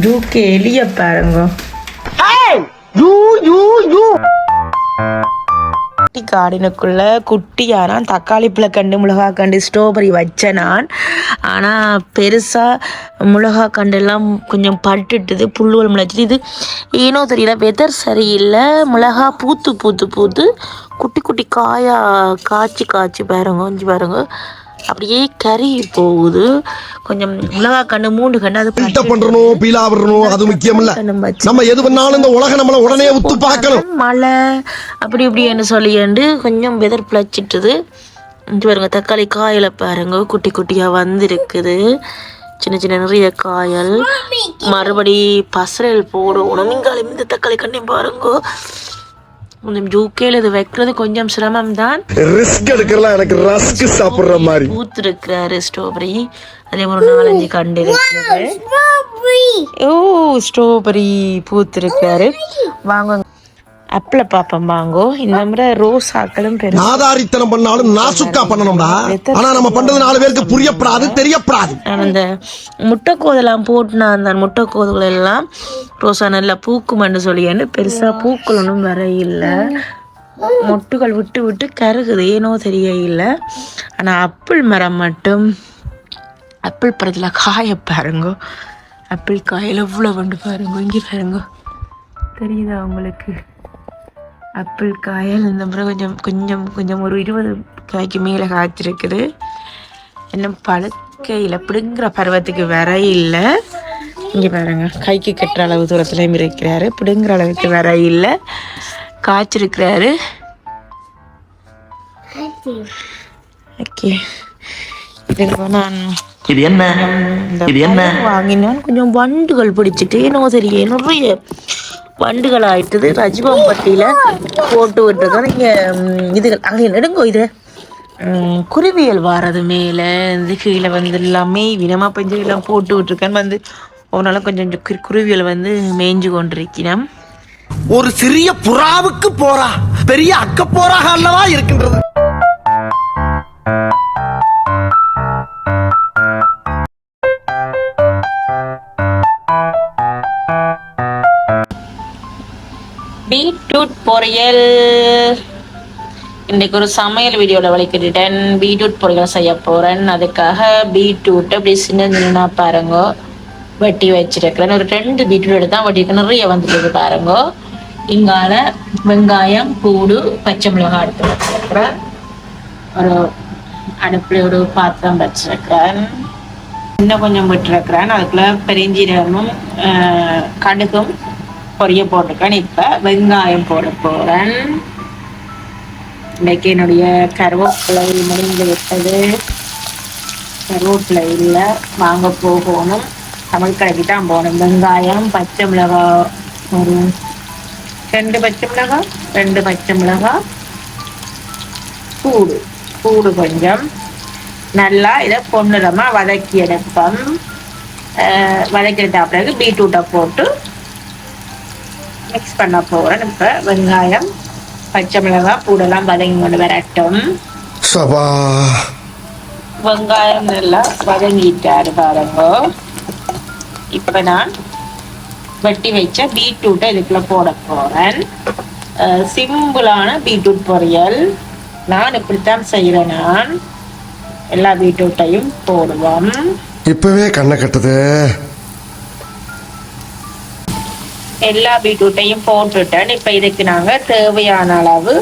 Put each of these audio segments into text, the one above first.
ஜூக்கு எலிய பாருங்க. குட்டி கார்டனுக்குள்ள குட்டியானா தக்காளி கண்டு மிளகா கண்டு ஸ்ட்ராபெரி வச்சேன் நான். ஆனால் பெருசாக மிளகா கண்டு எல்லாம் கொஞ்சம் பட்டுட்டுது புல்லுவல் முளைச்சிட்டு இது ஏனோ தெரியல வெதர் சரியில்லை. மிளகா பூத்து பூத்து பூத்து குட்டி குட்டி காயா காய்ச்சி காய்ச்சி பாருங்க கொஞ்சம் பாருங்க. அப்படியே கறி போகுது. கொஞ்சம் மிளகா கண்டு மூண்டு கண்டு அது பில்டப் பண்றணும் பீலா விடணும் அது முக்கியம் இல்ல நம்ம எது பண்ணாலும் இந்த உலக நம்மள உடனே உத்து பார்க்கணும். மழை அப்படி இப்படின்னு சொல்லியாண்டு கொஞ்சம் வெதர் பிழைச்சிட்டுது. இங்க பாருங்க தக்காளி காயில பாருங்க குட்டி குட்டியா வந்திருக்குது. சின்ன சின்ன நிறைய காயல். மறுபடி பசரல் போடணும் இங்கால இந்த தக்காளி கண்ணையும் பாருங்க. கொஞ்சம் ஜூக்கேல இது வைக்கிறது கொஞ்சம் சிரமம் தான் ரிஸ்க் எடுக்கலாம் எனக்கு ரஸ்க் சாப்பிடுற மாதிரி. பூத்திருக்கிறாரு ஸ்ட்ராபெரி அதே ஒரு நாலஞ்சு கண்டு இருக்குது. ஓ ஸ்ட்ராபெரி பூத்திருக்காரு வாங்க அப்பிள பாப்போம் வாங்கோ. இந்த முறை ரோஸ் ஆக்களும் பெரும். நாதாரித்தனம் பண்ணாலும் நாசுக்கா பண்ணணும்டா. ஆனா நம்ம பண்றது நாலு பேருக்கு புரியப்படாது தெரியப்படாது. நான் அந்த முட்டைக்கோதெல்லாம் போட்டு நான் அந்த முட்டைக்கோதுகள் எல்லாம் ரோசா நல்லா பூக்குமென்னு சொல்லியாண்டு பெருசாக பூக்கள் ஒன்றும் வர இல்லை. மொட்டுகள் விட்டு விட்டு கருகுது ஏனோ தெரிய இல்லை ஆனால் ஆப்பிள் மரம் மட்டும். ஆப்பிள் பழத்தில் காய பாருங்க. ஆப்பிள் காயில் எவ்வளோ வந்து பாருங்க இங்கே பாருங்க. தெரியுதா உங்களுக்கு? ஆப்பிள் காயல் இந்த முறை கொஞ்சம் கொஞ்சம் கொஞ்சம் ஒரு இருபது காய்க்கு மேலே காய்ச்சிருக்குது. இன்னும் பழுக்கையில் பிடுங்குற பருவத்துக்கு வர இல்லை இங்கே பாருங்க கைக்கு கட்டுற அளவு தூரத்துலையும் இருக்கிறாரு. பிடுங்குற அளவுக்கு வர இல்லை காய்ச்சிருக்கிறாரு ஓகே இதுக்கு நான் இது என்ன? இது என்ன? பழம் வாங்கினான். கொஞ்சம் வண்டுகள் பிடிச்சிட்டு என்னோ தெரிய நிறைய வண்டுகள் ஆயிட்டது ரஜிபம்பட்டியில போட்டு விட்டுருக்கோம் நீங்க இது இதுகள் அங்கே நெடுங்கோ இது. குருவியல் வாரது மேலே இது கீழே வந்து எல்லாமே வினமா பஞ்சு எல்லாம் போட்டு விட்டுருக்கேன் வந்து ஒரு நாள் கொஞ்சம் கொஞ்சம் குரு- குருவியல் வந்து மேய்ஞ்சு கொண்டிருக்கிறேன். ஒரு சிறிய புறாவுக்கு போறா. பெரிய அக்க போறாக அல்லவா இருக்கின்றது. பொரியல் இன்றைக்கு ஒரு சமையல் வீடியோவில் வலிக்கிட்டேன் பீட்ரூட் பொரியல் செய்ய போகிறேன் அதுக்காக பீட்ரூட் அப்படி சின்ன சின்ன பாருங்க. வெட்டி வச்சிருக்கிறேன். ஒரு ரெண்டு பீட்ரூட் எடுத்தால் வட்டிக்கு நிறைய வந்துட்டு பாருங்க. இங்கால வெங்காயம் பூடு பச்சை மிளகாய் எடுத்து வச்சிருக்கிறேன். ஒரு அடுப்பில் ஒரு பாத்திரம் வச்சிருக்கிறேன். இன்னும் கொஞ்சம் விட்டுருக்கிறேன். அதுக்குள்ள பெருஞ்சீரகமும் கடுகும் பொரிய போட்டிருக்கேன். இப்போ வெங்காயம் போட போகிறேன் இன்னைக்கு என்னுடைய கருவேப்பிலை முடிந்து விட்டது. கருவேப்பிலை இல்லை வாங்க போகணும். தமிழ் கடைக்கு தான் போகணும். வெங்காயம் பச்சை மிளகாய் ஒரு ரெண்டு பச்சை மிளகாய் ரெண்டு பச்சை மிளகாய். பூடு பூடு கொஞ்சம். நல்லா இதை பொன்னிறமாக வதக்கி எடுப்போம் வதக்கி எடுத்த பிறகு பீட்ரூட்டை போட்டு மிக்ஸ் பண்ண போகிறேன் இப்போ வெங்காயம் பச்சை மிளகாய் பூடெல்லாம் வதங்கி கொண்டு வரட்டும். சபா வெங்காயம் நல்லா வதங்கிட்டாரு பாருங்க. இப்போ நான் வெட்டி வச்ச பீட்ரூட்டை இதுக்குள்ள போட போகிறேன் சிம்பிளான பீட்ரூட் பொரியல். நான் இப்படித்தான் செய்கிறேன் நான். எல்லா பீட்ரூட்டையும் போடுவோம். இப்பவே கண்ணை கட்டுது. எல்லா பீட்ரூட்டையும் போட்டுட்டேன் இப்போ இதுக்கு நாங்கள் தேவையான அளவு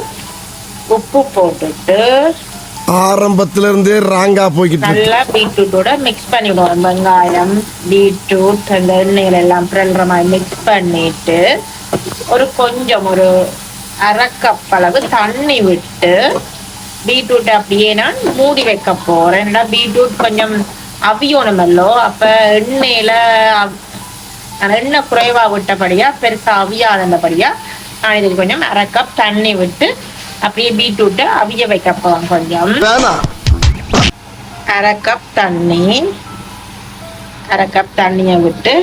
உப்பு போட்டுட்டு ஆரம்பத்துல இருந்தே ராங்கா போய்கிட்டு. நல்லா பீட்ரூட்டோட மிக்ஸ் பண்ணிவிடுவோம் வெங்காயம் பீட்ரூட் அந்த எண்ணெயில் எல்லாம் பிறல்ற மாதிரி மிக்ஸ் பண்ணிட்டு ஒரு கொஞ்சம் ஒரு அரை கப் அளவு தண்ணி விட்டு பீட்ரூட் அப்படியே நான் மூடி வைக்க போறேன் ஏன்னா பீட்ரூட் கொஞ்சம் அவியணுமல்லோ அப்ப எண்ணெயில எண்ணெய் குறைவா விட்டபடியா பெருசா அவியாதபடியா நான் இதுக்கு கொஞ்சம் அரை கப் தண்ணி விட்டு அப்படியே பீட்ரூட்டை அவிய வைக்க போறேன் கொஞ்சம் அரை கப் தண்ணி அரை கப் தண்ணியை விட்டு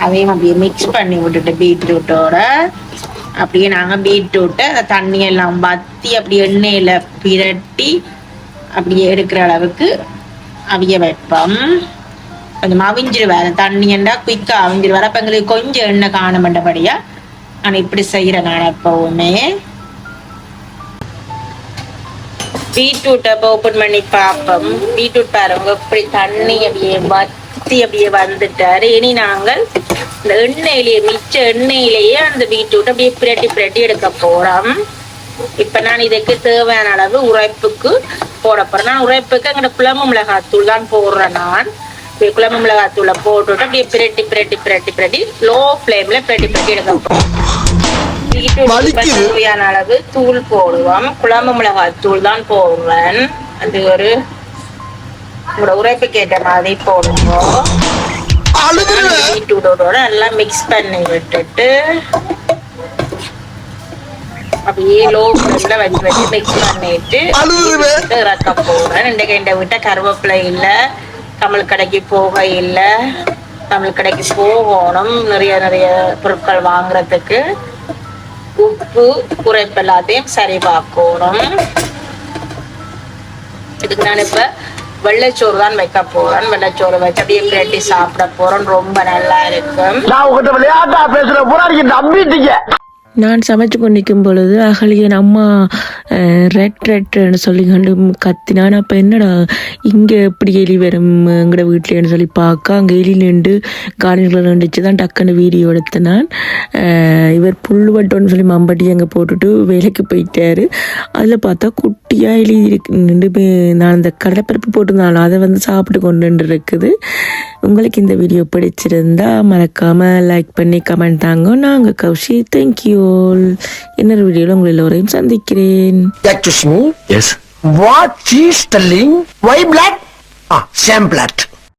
அதையும் அப்படியே மிக்ஸ் பண்ணி விட்டுட்டு பீட்ரூட்டோட அப்படியே நாங்கள் பீட்ரூட்டை அந்த தண்ணியெல்லாம் வத்தி அப்படி எண்ணெயில் பிரட்டி அப்படியே எடுக்கிற அளவுக்கு அவிய வைப்போம். கொஞ்சம் அவிஞ்சிருவாரு தண்ணியண்டா குயிக்கா அவிஞ்சிருவாரு. அப்ப எங்களுக்கு கொஞ்சம் எண்ணெய் காணமண்டபடியா நான் இப்படி செய்யறேன் நான் எப்பவுமே பீட்ரூட்டை இப்போ ஓப்பன் பண்ணி பார்ப்போம் பீட்ரூட் பாருங்க இப்படி தண்ணி அப்படியே வத்தி அப்படியே வந்துட்டாரு. இனி நாங்கள் இந்த எண்ணெயிலேயே மிச்ச எண்ணெயிலேயே அந்த பீட்ரூட் அப்படியே பிரட்டி பிரட்டி எடுக்க போறோம். இப்ப நான் இதுக்கு தேவையான அளவு உரைப்புக்கு போட போறேன். நான் உரைப்புக்கு அங்கே குழம்பு மிளகாத்தூள் தான் போடுறேன் நான். குழம்பு மிளகாத்தூளை போட்டுட்டு அப்படியே பிரட்டி பிரட்டி பிரட்டி பிரட்டி லோ ஃப்ளேம்ல பிரட்டி பிரட்டி எடுக்க. தேவையான அளவு தூள் போடுவோம். குழம்பு மிளகாய் தூள் தான் போடுவேன். அது ஒரு உங்களோட உரைப்புக்கு ஏற்ற மாதிரி போடுவோம். நல்லா மிக்ஸ் பண்ணி விட்டுட்டு அப்படியே லோ ஃப்ளேம்ல வச்சு வச்சு மிக்ஸ் பண்ணிட்டு இறக்க போறேன் இன்றைக்கு இந்த விட்ட கருவேப்பிலை இல்ல. தமிழ் கடைக்கு போக இல்ல. தமிழ் கடைக்கு போகணும். நிறைய நிறைய பொருட்கள் வாங்குறதுக்கு. உப்பு குறைப்பு எல்லாத்தையும் சரி பார்க்கணும். இதுக்கு நான் இப்ப வெள்ளைச்சோறு தான் வைக்க போறேன். வெள்ளைச்சோறு வச்சு அப்படியே பிரட்டி சாப்பிட போறோம் ரொம்ப நல்லா இருக்கும் நான் உங்ககிட்ட விளையாட்டா பேசுற பூரா நம்பிட்டீங்க நான் சமைச்சு கொண்டிருக்கும் பொழுது அகலியன் அம்மா ரெட் ரெட்னு சொல்லி கண்டு கத்தினான். அப்போ என்னடா இங்கே எப்படி எலி வரும்? எங்கட வீட்டிலேன்னு சொல்லி பார்க்க அங்கே எலி நின்று கார்டனில் நின்றுச்சு தான் டக்குன்னு வீடியோ எடுத்தேன் நான் இவர் புல் வட்டோன்னு சொல்லி மம்பட்டி அங்கே போட்டுட்டு வேலைக்கு போயிட்டாரு. அதில் பார்த்தா குட்டியாக எலி இருக்கு நின்று போய் நான் அந்த கடலைப்பருப்பு போட்டிருந்தாலும் அதை வந்து சாப்பிட்டு கொண்டு இருக்குது உங்களுக்கு இந்த வீடியோ பிடிச்சிருந்தா மறக்காம லைக் பண்ணி கமெண்ட் தாங்க. நாங்கள் கௌஷி. தேங்க்யூ இன்னொரு வீடியோவில் உங்களை எல்லோரையும் சந்திக்கிறேன். Excuse me. Yes. What is telling? Why